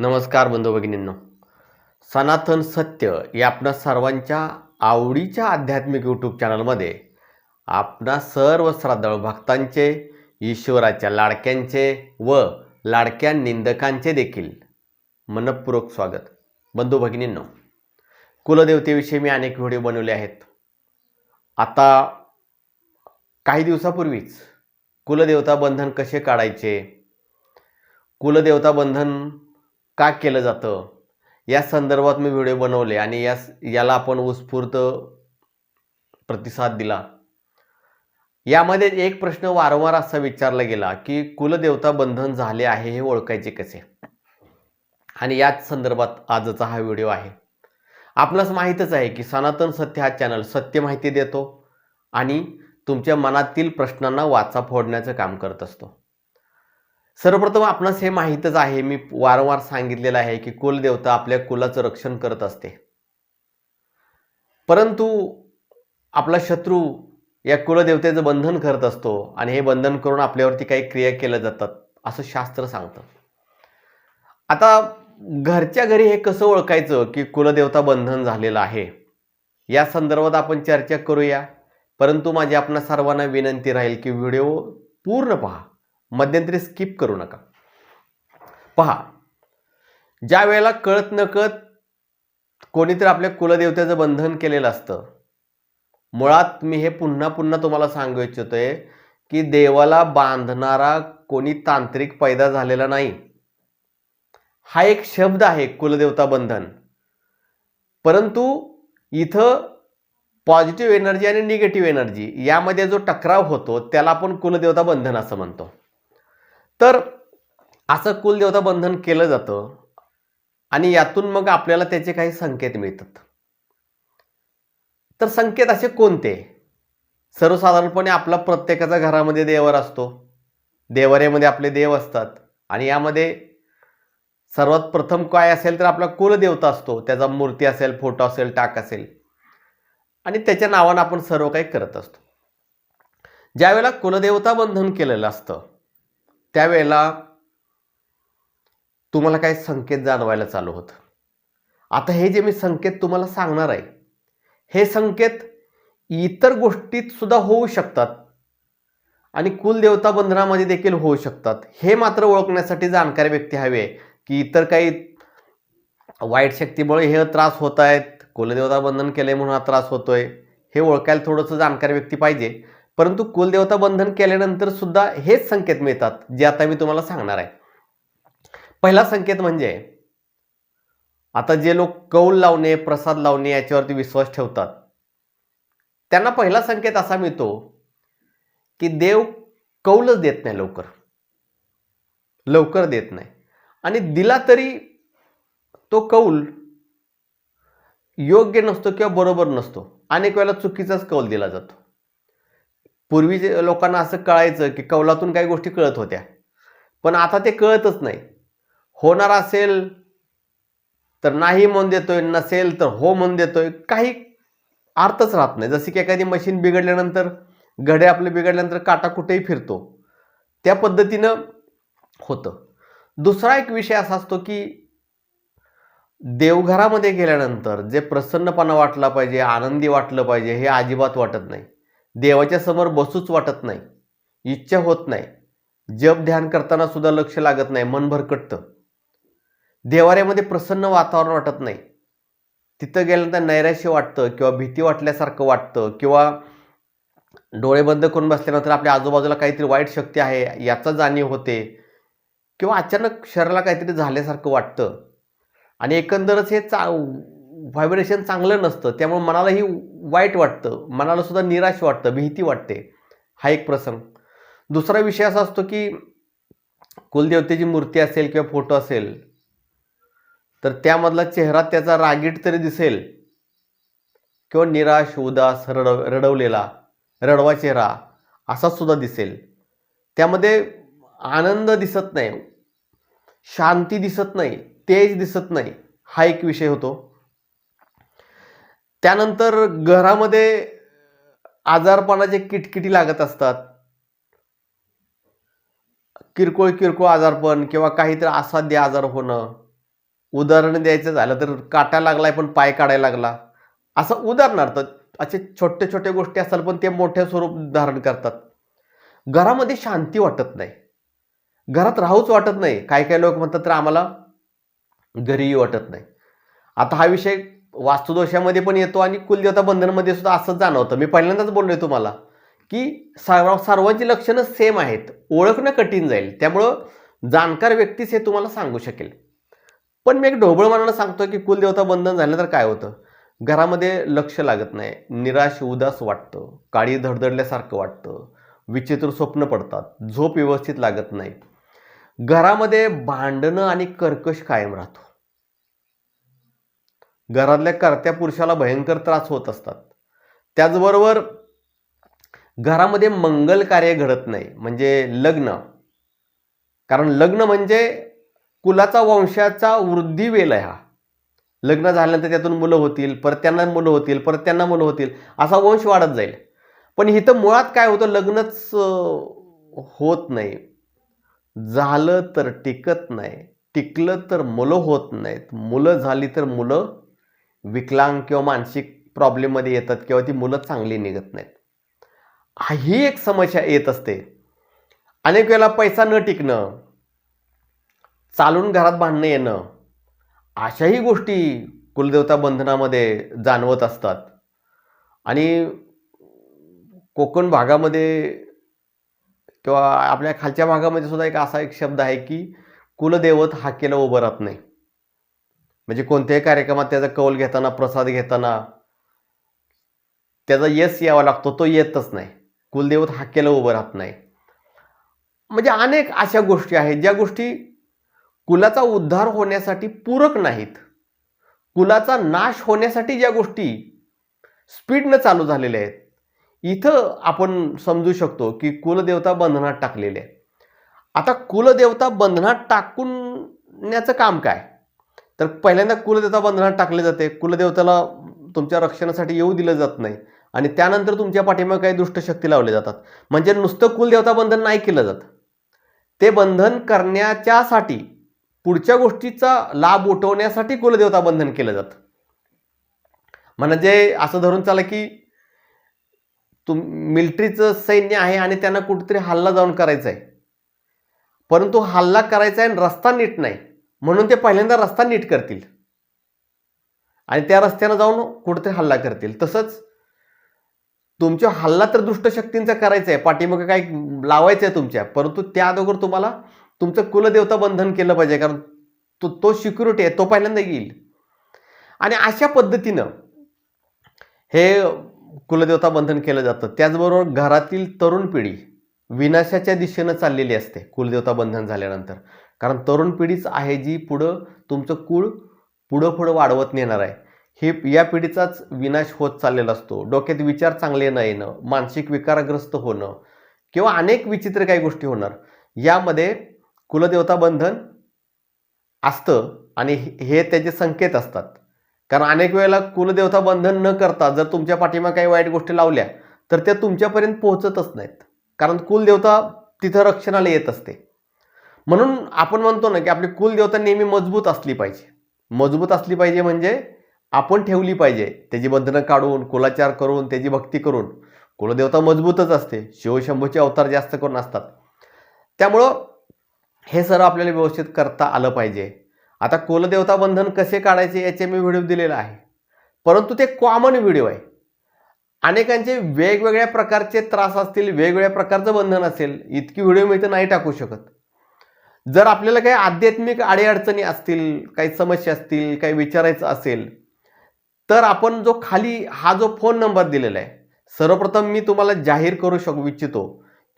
नमस्कार बंधू भगिनींनो. सनातन सत्य या आपणा सर्वांच्या आवडीच्या आध्यात्मिक यूट्यूब चॅनलमध्ये आपणा सर्व श्रद्धाळू भक्तांचे ईश्वराच्या लाडक्यांचे व लाडक्या निंदकांचे देखील मनपूर्वक स्वागत. बंधू भगिनींनो कुलदेवतेविषयी मी अनेक व्हिडिओ बनवले आहेत. आता काही दिवसापूर्वीच कुलदेवता बंधन कसे काढायचे? कुलदेवता बंधन का केलं जातं? या संदर्भात मी व्हिडिओ बनवले आणि या याला आपण उत्स्फूर्त प्रतिसाद दिला. यामध्ये एक प्रश्न वारंवार असा विचारला गेला की कुलदेवता बंधन झाले आहे हे ओळखायचे कसे? आणि याच संदर्भात आजचा हा व्हिडिओ आहे. आपणास माहीतच आहे की सनातन सत्य हा चॅनल सत्य माहिती देतो आणि तुमच्या मनातील प्रश्नांना वाचा फोडण्याचं काम करत असतो. सर्वप्रथम आपणास हे माहीतच आहे मी वारंवार सांगितलेलं आहे की कुलदेवता आपल्या कुलाचं रक्षण करत असते. परंतु आपला शत्रू या कुलदेवतेचं बंधन करत असतो आणि हे बंधन करून आपल्यावरती काही क्रिया केल्या जातात असं शास्त्र सांगतं. आता घरच्या घरी हे कसं ओळखायचं की कुलदेवता बंधन झालेलं आहे? या संदर्भात आपण चर्चा करूया. परंतु माझी आपणा सर्वांना विनंती राहील की व्हिडिओ पूर्ण पहा. मध्यंतरी स्किप करू नका. पहा ज्या वेळेला कळत नकळत कोणीतरी आपल्या कुलदेवतेचं बंधन केलेलं असतं मुळात मी हे पुन्हा पुन्हा तुम्हाला सांगू इच्छितोय की देवाला बांधणारा कोणी तांत्रिक पैदा झालेला नाही. हा एक शब्द आहे कुलदेवता बंधन. परंतु इथं पॉझिटिव्ह एनर्जी आणि निगेटिव्ह एनर्जी यामध्ये जो टकराव होतो त्याला आपण कुलदेवता बंधन असं म्हणतो. तर असं कुलदेवता बंधन केलं जातं आणि यातून मग आपल्याला त्याचे काही संकेत मिळतात. तर संकेत असे कोणते? सर्वसाधारणपणे आपला प्रत्येकाचा घरामध्ये देवर असतो. देवाऱ्यामध्ये आपले देव असतात. आणि यामध्ये सर्वात प्रथम काय असेल तर आपला कुलदेवता असतो. त्याचा मूर्ती असेल फोटो असेल टाक असेल. आणि त्याच्या नावानं आपण सर्व काही करत असतो. ज्यावेळेला कुलदेवता बंधन केलेलं असतं त्यावेळेला तुम्हाला काही संकेत जाणवायला चालू होतं. आता हे जे मी संकेत तुम्हाला सांगणार आहे हे संकेत इतर गोष्टीत सुद्धा होऊ शकतात आणि कुलदेवता बंधनामध्ये देखील होऊ शकतात. हे मात्र ओळखण्यासाठी जाणकार व्यक्ती हवी आहे की इतर काही वाईट शक्तीमुळे हे त्रास होत आहेत कुलदेवता बंधन केले म्हणून हा त्रास होतोय हे ओळखायला थोडंसं जाणकार व्यक्ती पाहिजे. परंतु कुलदेवता बंधन केल्यानंतर सुद्धा हेच संकेत मिळतात जे आता मी तुम्हाला सांगणार आहे. पहिला संकेत म्हणजे आता जे लोक कौल लावणे प्रसाद लावणे याच्यावरती विश्वास ठेवतात. त्यांना पहिला संकेत असा मिळतो की देव कौलच देत नाही लवकर. लवकर देत नाही. आणि दिला तरी तो कौल योग्य नसतो किंवा बरोबर नसतो. अनेक वेळेला चुकीचाच कौल दिला जातो. पूर्वी लोकांना असं कळायचं की कौलातून काही गोष्टी कळत होत्या. पण आता ते कळतच नाही. होणार असेल तर नाही म्हणून देतोय नसेल तर हो म्हणून देतोय काही अर्थच राहत नाही. जसे की एखादी मशीन बिघडल्यानंतर घडे आपले बिघडल्यानंतर काटा कुठेही फिरतो. त्या पद्धतीनं होतं. दुसरा एक विषय असा असतो की देवघरामध्ये गेल्यानंतर जे प्रसन्नपणा वाटला पाहिजे आनंदी वाटलं पाहिजे हे अजिबात वाटत नाही. देवाच्या समोर बसूच वाटत नाही. इच्छा होत नाही. जप ध्यान करताना सुद्धा लक्ष लागत नाही. मन भरकटतं देवाऱ्यामध्ये प्रसन्न वातावरण वाटत नाही. तिथं गेल्यानंतर नैराश्य वाटतं किंवा भीती वाटल्यासारखं वाटतं किंवा डोळे बंद करून बसल्यानंतर आपल्या आजूबाजूला काहीतरी वाईट शक्ती आहे याचा जाणीव होते किंवा अचानक शरीराला काहीतरी झाल्यासारखं वाटतं. आणि एकंदरच हे चा व्हायब्रेशन चांगलं नसतं त्यामुळे मनालाही वाईट वाटतं मनाला सुद्धा निराश वाटतं भीती वाटते. हा एक प्रसंग. दुसरा विषय असा असतो की कुलदेवतेची मूर्ती असेल किंवा फोटो असेल तर त्यामधला चेहरा त्याचा रागीट तरी दिसेल. किंवा निराश उदास रडव रडवलेला रडवा चेहरा असा सुद्धा दिसेल. त्यामध्ये आनंद दिसत नाही शांती दिसत नाही तेज दिसत नाही. हा एक विषय होतो. त्यानंतर घरामध्ये आजारपणाचे किटकिटी लागत असतात. किरकोळ किरकोळ आजारपण किंवा काहीतरी असाध्य आजार होणं. उदाहरण द्यायचं झालं तर काटा लागलाय पण पाय काढायला लागला. असं उदाहरणार्थ असे छोटे छोटे गोष्टी असतात पण ते मोठ्या स्वरूप धारण करतात. घरामध्ये शांती वाटत नाही. घरात राहूच वाटत नाही. काही काही लोक म्हणतात तर आम्हाला घरीही वाटत नाही. आता हा विषय वास्तुदोषामध्ये पण येतो आणि कुलदेवता बंधनमध्ये सुद्धा असंच जाणवतं. मी पहिल्यांदाच बोललोय तुम्हाला की सर्व सर्वांची लक्षणं सेम आहेत. ओळखणं कठीण जाईल. त्यामुळं जाणकार व्यक्तीच हे तुम्हाला सांगू शकेल. पण मी एक ढोबळ मनानं सांगतो की कुलदेवता बंधन झालं तर काय होतं? घरामध्ये लक्ष लागत नाही. निराश उदास वाटतं. काळी धडधडल्यासारखं वाटतं. विचित्र स्वप्न पडतात. झोप व्यवस्थित लागत नाही. घरामध्ये भांडणं आणि कर्कश कायम राहतो. घरातल्या कर्त्या पुरुषाला भयंकर त्रास होत असतात. त्याचबरोबर घरामध्ये मंगल कार्य घडत नाही म्हणजे लग्न. कारण लग्न म्हणजे कुलाचा वंशाचा वृद्धी वेल आहे हा. लग्न झाल्यानंतर त्यातून मुलं होतील परत त्यांना मुलं होतील परत त्यांना मुलं होतील असा वंश वाढत जाईल. पण इथं मुळात काय होतं लग्नच होत नाही. झालं तर टिकत नाही टिकलं तर मुलं होत नाहीत. मुलं झाली तर मुलं विकलांग किंवा मानसिक प्रॉब्लेममध्ये येतात किंवा ती मुलं चांगली निघत नाहीत. हा- ही एक समस्या येत असते. अनेक वेळेला पैसा न टिकणं चालून घरात बांधणं येणं अशाही गोष्टी कुलदेवता बंधनामध्ये जाणवत असतात. आणि कोकण भागामध्ये किंवा आपल्या खालच्या भागामध्ये सुद्धा एक असा एक शब्द आहे की कुलदैवत हाकेला उभं राहत नाही. म्हणजे कोणत्याही कार्यक्रमात त्याचा कौल घेताना प्रसाद घेताना त्याचा यश यावा लागतो तो येतच नाही. कुलदेवत हाकेला उभं राहत नाही. म्हणजे अनेक अशा गोष्टी आहेत ज्या गोष्टी कुलाचा उद्धार होण्यासाठी पूरक नाहीत. कुलाचा नाश होण्यासाठी ज्या गोष्टी स्पीडनं चालू झालेल्या आहेत इथं आपण समजू शकतो की कुलदेवता बंधनात टाकलेले आहे आता कुलदेवता बंधनात टाकण्याचं काम काय? तर पहिल्यांदा कुलदेवता बंधनात टाकले जाते. कुलदेवताला तुमच्या रक्षणासाठी येऊ दिलं जात नाही. आणि त्यानंतर तुमच्या पाठीमागे काही दुष्टशक्ती लावल्या जातात. म्हणजे नुसतं कुलदेवता बंधन नाही केलं जात. ते बंधन करण्याच्यासाठी पुढच्या गोष्टीचा लाभ उठवण्यासाठी कुलदेवता बंधन केलं जातं. म्हणजे असं धरून चाला की तुम मिलिटरीचं सैन्य आहे आणि त्यांना कुठेतरी हल्ला जाऊन करायचा आहे. परंतु हल्ला करायचा आहे आणि रस्ता नीट नाही. म्हणून ते पहिल्यांदा रस्ता नीट करतील. आणि त्या रस्त्यानं जाऊन कुठेतरी हल्ला करतील. तसंच तुमच्या हल्ला तर दुष्ट शक्तींचा करायचा आहे पाठीमागं काय लावायचं आहे तुमच्या. परंतु त्या अगोदर तुम्हाला तुमचं कुलदेवता बंधन केलं पाहिजे कारण तो तो सिक्युरिटी आहे तो पहिल्यांदा येईल. आणि अशा पद्धतीनं हे कुलदेवता बंधन केलं जातं. त्याचबरोबर घरातील तरुण पिढी विनाशाच्या दिशेनं चाललेली असते कुलदेवता बंधन झाल्यानंतर. कारण तरुण पिढीच आहे जी पुढं तुमचं कुळ पुढं पुढं वाढवत नेणार आहे. हे या पिढीचाच विनाश होत चाललेला असतो. डोक्यात विचार चांगले न येणं मानसिक विकारग्रस्त होणं किंवा अनेक विचित्र काही गोष्टी होणार. यामध्ये कुलदेवता बंधन असतं आणि हे त्याचे संकेत असतात. कारण अनेक वेळेला कुलदेवता बंधन न करता जर तुमच्या पाठीमागे काही वाईट गोष्टी लावल्या तर त्या तुमच्यापर्यंत पोहोचतच नाहीत. कारण कुलदेवता तिथं रक्षणाला येत असते. म्हणून आपण म्हणतो ना की आपली कुलदेवता नेहमी मजबूत असली पाहिजे. मजबूत असली पाहिजे म्हणजे आपण ठेवली पाहिजे. त्याची बंधनं काढून कुलाचार करून त्याची भक्ती करून. कुलदेवता मजबूतच असते. शिवशंभूचे अवतार जास्त करून असतात. त्यामुळं हे सर्व आपल्याला व्यवस्थित करता आलं पाहिजे. आता कुलदेवता बंधन कसे काढायचे याचे मी व्हिडिओ दिलेला आहे. परंतु ते कॉमन व्हिडिओ आहे. अनेकांचे वेगवेगळ्या प्रकारचे त्रास असतील वेगवेगळ्या प्रकारचं बंधन असेल इतकी व्हिडिओ मी तर नाही टाकू शकत. जर आपल्याला काही आध्यात्मिक अडीअडचणी असतील काही समस्या असतील काही विचारायचं असेल तर आपण जो खाली हा जो फोन नंबर दिलेला आहे सर्वप्रथम मी तुम्हाला जाहीर करू शकू इच्छितो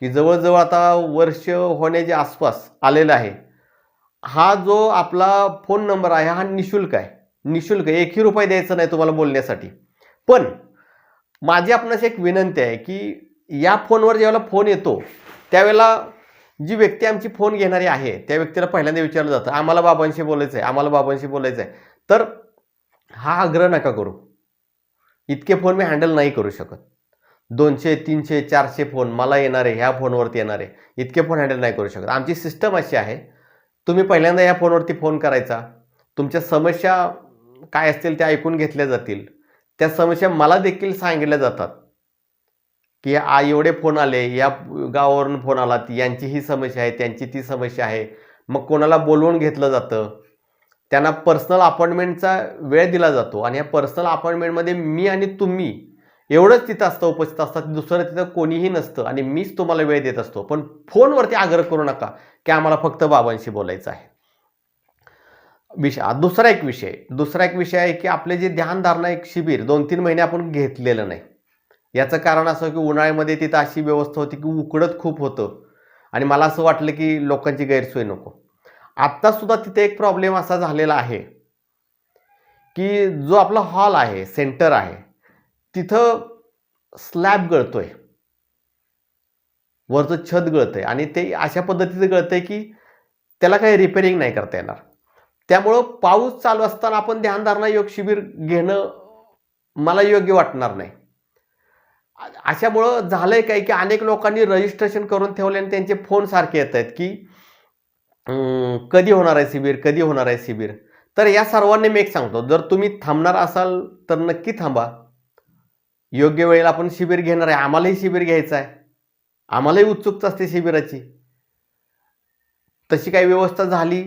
की जवळजवळ आता वर्ष होण्याच्या आसपास आलेला आहे हा जो आपला फोन नंबर आहे हा निशुल्क आहे निशुल्क आहे. एकही रुपये द्यायचा नाही तुम्हाला बोलण्यासाठी पण माझी आपणास एक विनंती आहे की या फोनवर ज्यावेळेला फोन येतो त्यावेळेला जी व्यक्ती आमची फोन घेणारी आहे त्या व्यक्तीला पहिल्यांदा विचारलं जातं आम्हाला बाबांशी बोलायचं आहे आम्हाला बाबांशी बोलायचं आहे तर हा आग्रह नका करू. इतके फोन मी हँडल नाही करू शकत. दोनशे तीनशे चारशे फोन मला येणारे ह्या फोनवरती येणारे इतके फोन हँडल नाही करू शकत. आमची सिस्टम अशी आहे तुम्ही पहिल्यांदा ह्या फोनवरती फोन करायचा. तुमच्या समस्या काय असतील त्या ऐकून घेतल्या जातील. त्या समस्या मला देखील सांगितल्या जातात. की आ एवढे फोन आले या गावावरून फोन आला यांची ही समस्या आहे त्यांची ती समस्या आहे. मग कोणाला बोलवून घेतलं जातं? त्यांना पर्सनल अपॉइंटमेंटचा वेळ दिला जातो आणि या पर्सनल अपॉइंटमेंटमध्ये मी आणि तुम्ही एवढंच तिथं असतं उपस्थित असतात. दुसरं तिथं कोणीही नसतं आणि मीच तुम्हाला वेळ देत असतो. पण फोनवरती आग्रह करू नका की आम्हाला फक्त बाबांशी बोलायचं आहे. विषय दुसरा एक विषय. दुसरा एक विषय आहे की आपले जे ध्यानधारणा एक शिबिर दोन तीन महिने आपण घेतलेलं नाही. याचं कारण असं की उन्हाळ्यामध्ये तिथं अशी व्यवस्था होती की उकडत खूप होतं. आणि मला असं वाटलं की लोकांची गैरसोय नको. आत्तासुद्धा तिथे एक प्रॉब्लेम असा झालेला आहे की जो आपला हॉल आहे सेंटर आहे तिथं स्लॅब गळतोय. वरचं छत गळतंय आणि ते अशा पद्धतीचं गळतंय की त्याला काही रिपेरिंग नाही करता येणार. त्यामुळं पाऊस चालू असताना आपण ध्यानधारणा योग शिबिर घेणं मला योग्य वाटणार नाही. अशामुळं अशामुळं झालंय काय की अनेक लोकांनी रजिस्ट्रेशन करून ठेवले आणि त्यांचे फोन सारखे येत आहेत की कधी होणार आहे शिबिर कधी होणार आहे शिबिर? तर या सर्वांनी मी एक सांगतो जर तुम्ही थांबणार असाल तर नक्की थांबा. योग्य वेळेला आपण शिबिर घेणार आहे आम्हालाही शिबिर घ्यायचं आहे. आम्हालाही उत्सुकता असते शिबिराची. तशी काही व्यवस्था झाली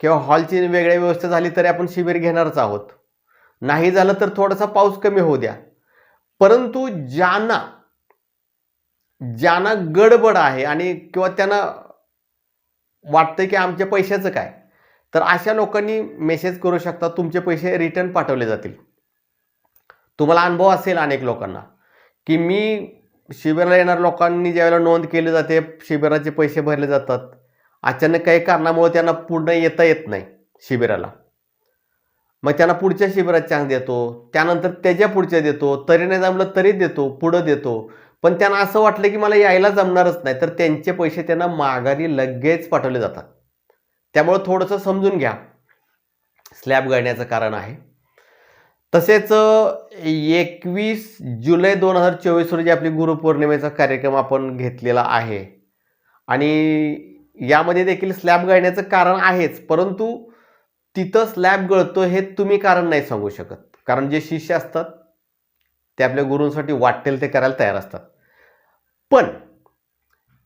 किंवा हॉलची वेगळ्या व्यवस्था झाली तरी आपण शिबिर घेणारच आहोत. नाही झालं तर थोडासा पाऊस कमी होऊ द्या. परंतु ज्यांना ज्यांना गडबड आहे आणि किंवा त्यांना वाटतं की आमच्या पैशाचं काय तर अशा लोकांनी मेसेज करू शकता तुमचे पैसे रिटर्न पाठवले जातील. तुम्हाला अनुभव असेल अनेक लोकांना की मी शिबिराला येणाऱ्या लोकांनी ज्यावेळेला नोंद केली जाते शिबिराचे पैसे भरले जातात. अचानक काही कारणामुळे त्यांना पूर्ण येता येत नाही शिबिराला. मग त्यांना पुढच्या शिबिरात चान्स देतो. त्यानंतर त्याच्या पुढच्या देतो. तरी नाही जमलं तरी देतो. पुढं देतो. पण त्यांना असं वाटलं की मला यायला जमणारच नाही. तर त्यांचे पैसे त्यांना माघारी लगेच पाठवले जातात. त्यामुळं थोडंसं समजून घ्या. स्लॅब गळण्याचं कारण आहे. तसेच एकवीस जुलै दोन हजार चोवीस रोजी आपली गुरुपौर्णिमेचा कार्यक्रम आपण घेतलेला आहे. आणि यामध्ये देखील स्लॅब गळण्याचं कारण आहेच. परंतु तिथं स्लॅब गळतो हे तुम्ही कारण नाही सांगू शकत. कारण जे शिष्य असतात ते आपल्या गुरूंसाठी वाटेल ते करायला तयार असतात. पण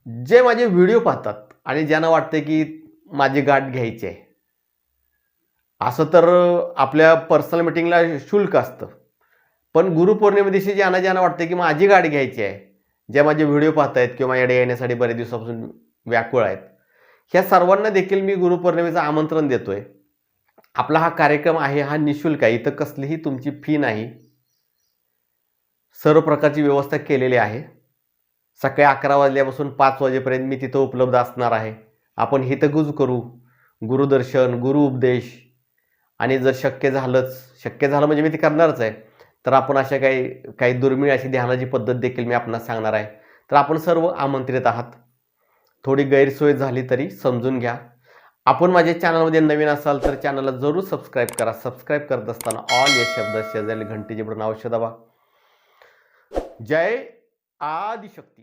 जे माझे व्हिडिओ पाहतात आणि ज्यांना वाटते की माझी गाठ घ्यायची आहे असं तर आपल्या पर्सनल मिटिंगला शुल्क असतं. पण गुरुपौर्णिमे दिवशी ज्यांना ज्यांना वाटते की माझी गाठ घ्यायची आहे ज्या माझे व्हिडिओ पाहतायत किंवा येडे येण्यासाठी बरेच दिवसापासून व्याकुळ आहेत ह्या सर्वांना देखील मी गुरुपौर्णिमेचं आमंत्रण देतोय. आपला हा कार्यक्रम आहे हा निशुल्क आहे. इथं कसलीही तुमची फी नाही. सर्व प्रकारची व्यवस्था केलेली आहे. सकाळी अकरा वाजल्यापासून पाच वाजेपर्यंत मी तिथं उपलब्ध असणार आहे. आपण हितगुज करू. गुरुदर्शन गुरु उपदेश. आणि जर शक्य झालंच शक्य झालं म्हणजे मी ते करणारच आहे. तर आपण अशा काही काही दुर्मिळ अशी ध्यानाची पद्धत देखील मी आपणास सांगणार आहे. तर आपण सर्व आमंत्रित आहात. थोडी गैरसोय झाली तरी समजून घ्या. आपण माझ्या चॅनलमध्ये नवीन असाल तर चॅनलला जरूर सबस्क्राईब करा. सबस्क्राईब करत असताना ऑल या शब्द शेजारी घंटेचे जिकडून औषध दाबा जय आदिशक्ती.